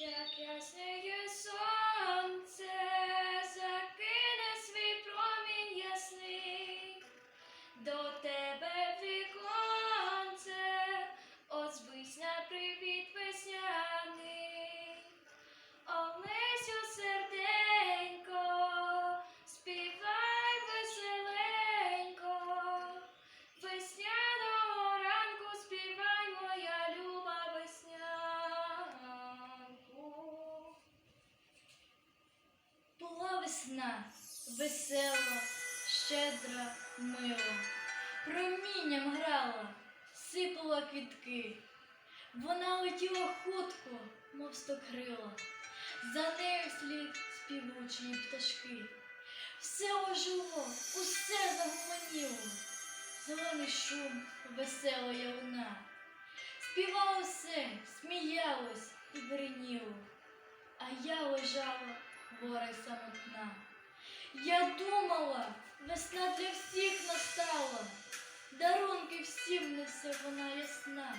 Yeah, can I say you? Весна, весела, щедра, мила, промінням грала, сипала квітки. Вона летіла хутко, мов стокрила, за нею вслід співучі пташки. Все ожило, усе загомоніло, зелений шум, весела явна. Співало все, сміялось і бриніло, а я лежала хвора й самотна. Я думала, весна для всіх настала, дарунки всім несе вона ясна.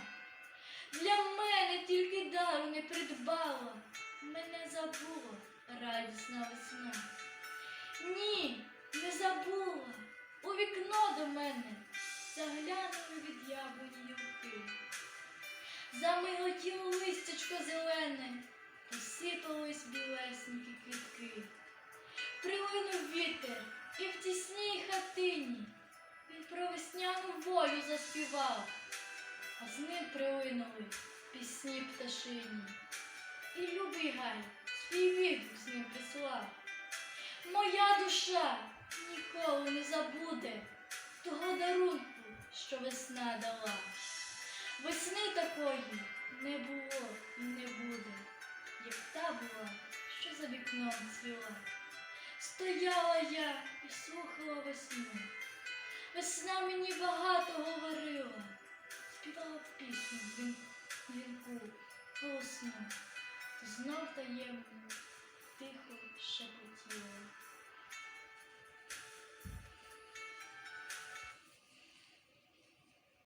Для мене тільки дару не придбала, мене забула радісна весна. Ні, не забула, у вікно до мене заглянули від яблуні гілки. Замиготіло листячко зелене, посипались білесенькі квітки. Прилинув вітер і в тісній хатині він про весняну волю заспівав, а з ним прилинули пісні пташині. І любий гай свій відгук з ним прислав. Моя душа ніколи не забуде того дарунку, що весна дала. Весни такої не було і не буде, як та була, що за вікном цвіла. Стояла я і слухала весну. Весна мені багато говорила, співала пісню дзвін- вінку, голосну, знов таємно тихо шепотіла.